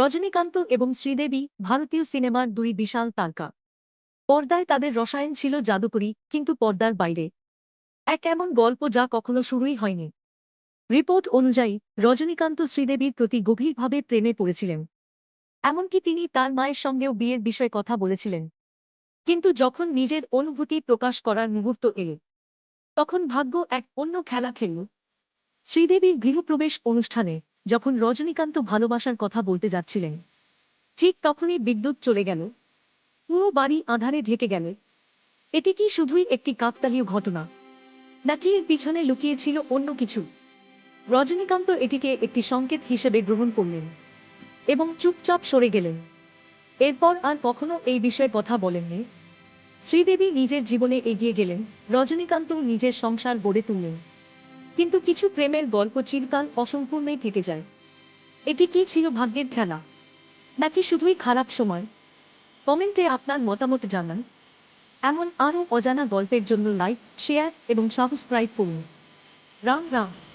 রজনীকান্ত এবং শ্রীদেবী ভারতীয় সিনেমার দুই বিশাল তারকা। পর্দায় তাদের রসায়ন ছিল জাদুকরী, কিন্তু পর্দার বাইরে। এক এমন গল্প যা কখনো শুরুই হয়নি। রিপোর্ট অনুযায়ী, রজনীকান্ত শ্রীদেবীর প্রতি গভীরভাবে প্রেমে পড়েছিলেন। এমনকি তিনি তার মায়ের সঙ্গেও বিয়ের বিষয়ে কথা বলেছিলেন। কিন্তু যখন নিজের অনুভূতি প্রকাশ করার মুহূর্ত এল, তখন ভাগ্য এক অন্য খেলা খেলল। শ্রীদেবীর গৃহপ্রবেশ অনুষ্ঠানে যখন রজনীকান্ত ভালোবাসার কথা বলতে যাচ্ছিলেন, ঠিক তখনই বিদ্যুৎ চলে গেল। পুরো বাড়ি আধারে ঢেকে গেল। এটি কি শুধুই একটি কাকতালীয় ঘটনা, নাকি এর পিছনে লুকিয়েছিল অন্য কিছু? রজনীকান্ত এটিকে একটি সংকেত হিসেবে গ্রহণ করলেন এবং চুপচাপ সরে গেলেন। এরপর আর কখনো এই বিষয়ে কথা বলেননি। শ্রীদেবী নিজের জীবনে এগিয়ে গেলেন। রজনীকান্ত নিজের সংসার গড়ে তুললেন। কিন্তু কিছু প্রেমের গল্প চিরকাল অসম্পূর্ণই থেকে যায়। এটি কি ছিল ভাগ্যের খেলা? নাকি শুধুই খারাপ সময়? কমেন্টে আপনার মতামত জানান। এমন আরও অজানা গল্পের জন্য লাইক, শেয়ার এবং সাবস্ক্রাইব করুন। রাম রাম।